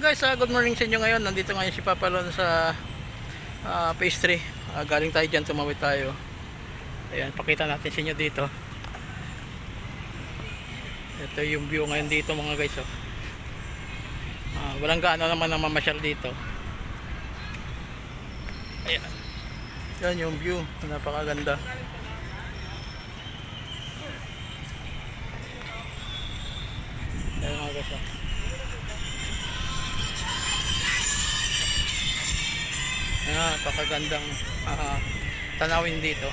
guys, ah, good morning sa inyo ngayon. Nandito ngayon si Papa Lon sa ah, pastry. Ah, galing tayo dyan, tumawid tayo. Ayan, pakita natin sa inyo dito. Ito yung view ngayon dito mga guys. Oh. Ah, walang gaano naman ang mamasyal dito. Ayan. Yan yung view. Napakaganda. Ayan mga guys. Oh. Napakagandang ah, tanawin dito.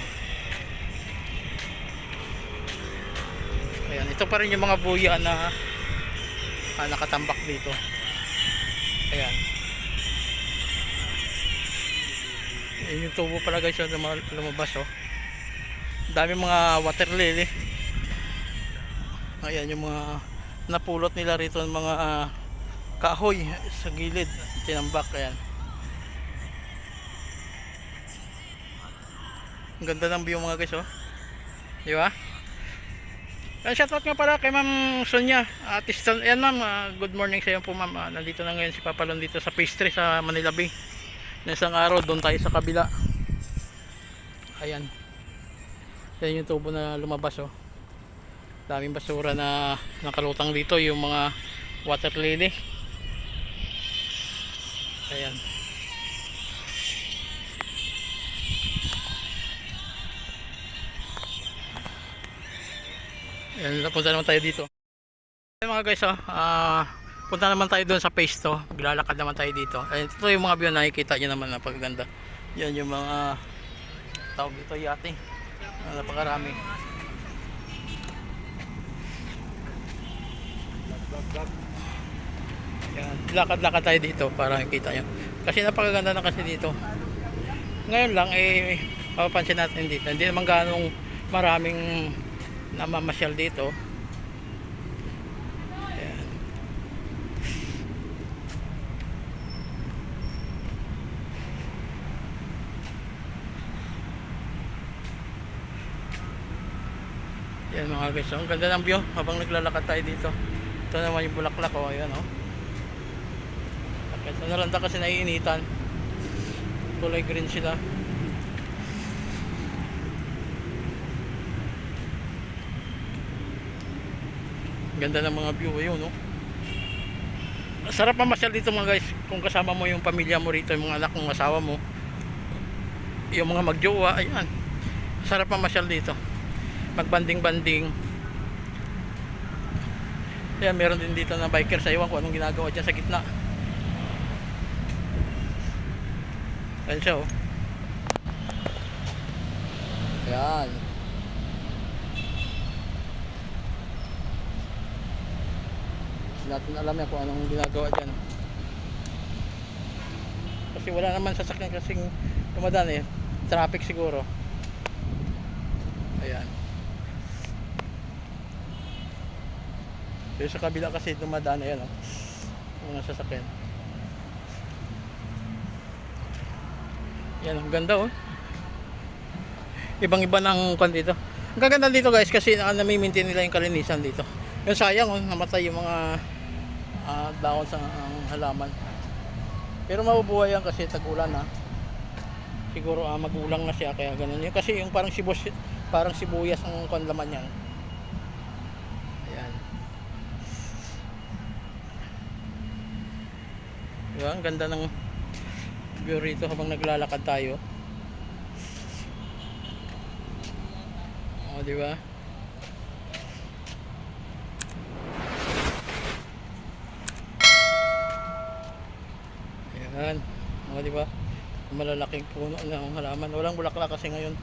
Ayan, ito pa rin yung mga buya na ah, nakatambak dito. Ayan. Ayan yung tubo pala guys yung luma- lumabas oh. Dami mga water lily. Ayan yung mga napulot nila rito ng mga ah, kahoy sa gilid. Tinambak ayan. Ang ganda ng view mga guys oh. Di ba? Yan, shoutout nga pala kay Ma'am Sonia. Artist, yan ma'am, ah, good morning sa iyo po ma'am. Ah, nandito na ngayon si Papalon dito sa pastry sa Manila Bay. Na isang araw doon tayo sa kabila. Ayan. Yan yung tubo na lumabas oh. Daming basura na nakalutang dito yung mga water lily. Ayan. Ayan, punta naman tayo dito. Ayan mga guys, oh, ah, punta naman tayo doon sa phase 2. Maglalakad naman tayo dito. Ayan, ito yung mga view na nakikita nyo naman na pagganda. Yan yung mga tawag dito yate. Ah, napakarami. Lakad-lakad tayo dito para makita nyo. Kasi napakaganda na kasi dito. Ngayon lang, eh, mapapansin natin dito. Hindi naman ganong maraming namamasyal dito. Ayan. Yan mga guys, ang ganda ng view habang naglalakad tayo dito. Ito naman yung bulaklak oh, ayan oh. Sa nalanda kasi naiinitan. Kulay green sila. Ganda ng mga view ayun no. Sarap mamasyal dito mga guys kung kasama mo yung pamilya mo rito, yung mga anak mong asawa mo. Yung mga magjowa, ayan. Sarap mamasyal dito. Magbanding-banding. Ayan, meron din dito na biker sa iwan ko anong ginagawa dyan sa gitna. Ayan siya oh. Ayan. Natin alam yan kung anong ginagawa dyan. Kasi wala naman sasakyan kasing dumadaan eh. Traffic siguro. Ayan. Pero sa kabila kasi dumadaan ayan oh. Mga sasakyan. Yan, ang ganda oh. Ibang iba ng kwan dito. Ang gaganda dito guys kasi uh, nami-maintain nila yung kalinisan dito. Yung sayang oh, namatay yung mga ah, dahon sa ang halaman. Pero mabubuhay yan kasi tag-ulan ha. Siguro ah, magulang na siya kaya ganun yun. Kasi yung parang sibos, parang sibuyas ang kwan laman yan. Ayan. Diba? Ang ganda ng view rito habang naglalakad tayo. O, di ba? Ayan. O, di ba? Malalaking puno ng halaman. Walang bulaklak kasi ngayon.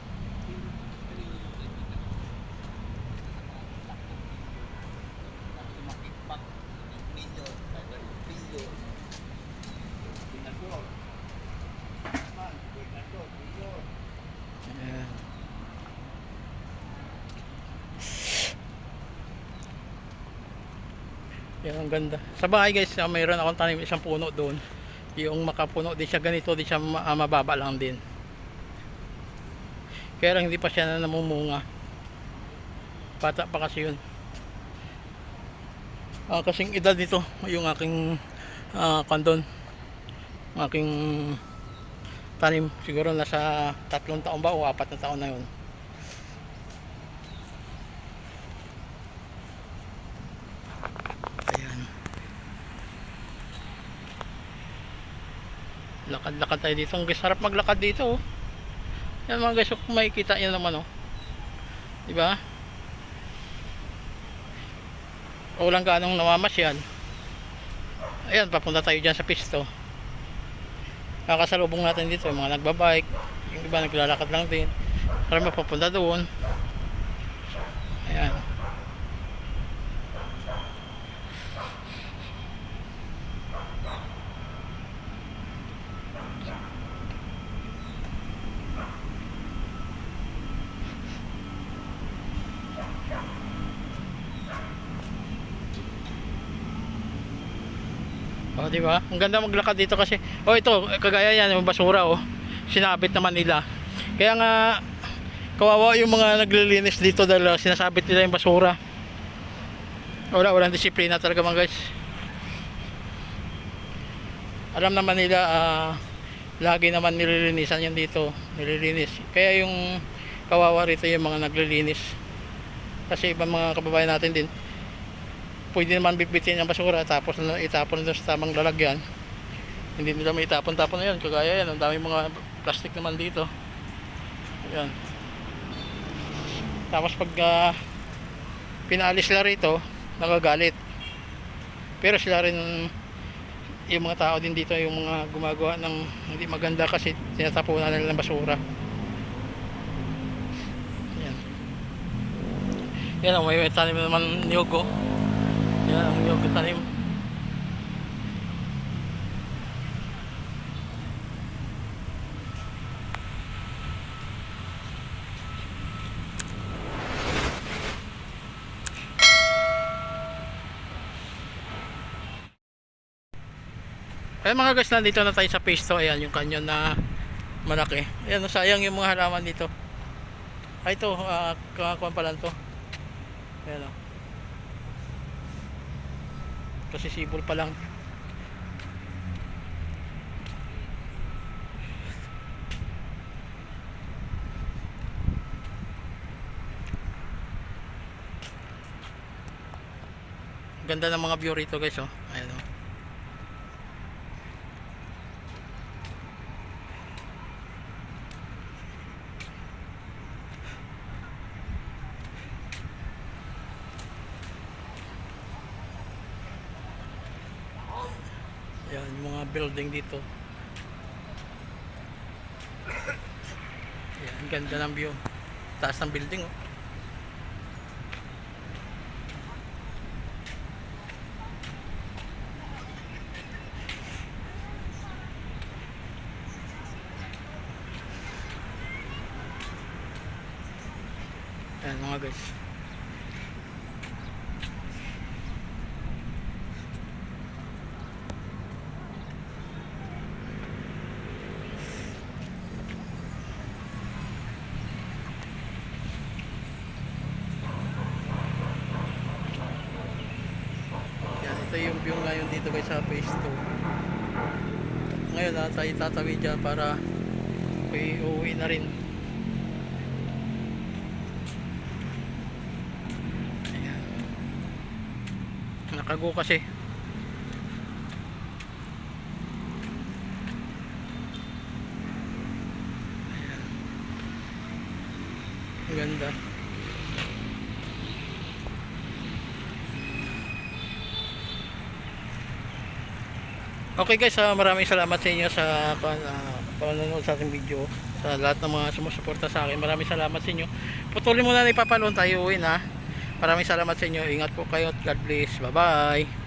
Ayan. Yan ang ganda. Sa bahay guys, ah, mayroon akong tanim isang puno doon. Yung makapuno din siya ganito, di siya ah, mababa lang din. Kaya hindi pa siya na namumunga. Bata pa kasi yun. Ah, kasing edad nito, yung aking ah kandon aking tanim siguro nasa tatlong taon ba o apat na taon na yun ayan lakad-lakad tayo dito. Ang sarap maglakad dito oh. yan mga guys kung makikita nyo naman oh. Diba? Walang ganong namamasyal ayan papunta tayo dyan sa pisto. Kakasalubong natin dito yung mga nagbabike. Yung iba naglalakad lang din. Para mapapunta doon ayan Oh, di ba? Ang ganda maglakad dito kasi. Oh, ito, kagaya yan, yung basura oh. Sinabit naman nila. Kaya nga kawawa yung mga naglilinis dito dahil ah, sinasabit nila yung basura. Wala, walang disiplina talaga mga guys. Alam naman nila ah, lagi naman nililinisan yan dito, nililinis. Kaya yung kawawa rito yung mga naglilinis. Kasi ibang mga kababayan natin din, pwede naman bitbitin ang basura tapos itapon doon sa tamang lalagyan. Hindi nila may itapon-tapon na yan kagaya yan ang dami mga plastic naman dito. Yan tapos pag ah, pinaalis sila rito nagagalit. Pero sila rin yung mga tao din dito yung mga gumagawa ng hindi maganda kasi tinatapunan nila ng basura. Yan yan ang may tanim naman niyog oh yan ang yung tanim. Ayan mga guys, nandito na tayo sa 2. Ayan yung kanyon na malaki. Ayan, sayang yung mga halaman dito. Ay, ito, uh, kakakuan pa lang to. Ayan o. kasi sibol pa lang. Ganda ng mga view rito guys oh. Ayan oh Yan, yung mga building dito. Yan, ganda ng view. Taas ng building, oh. Yan mga guys. Yan, ito yung view ngayon dito guys sa phase 2. Ngayon ah, tayo tatawid dyan para may uuwi na rin. Ayan. Nakago kasi. Ayan. Ganda. Okay guys, ah, maraming salamat sa inyo sa uh, panonood sa ating video. Sa lahat ng mga sumusuporta sa akin. Maraming salamat sa inyo. Putulin muna na ipapalon tayo uwi na. Maraming salamat sa inyo. Ingat po kayo at God bless. Bye bye.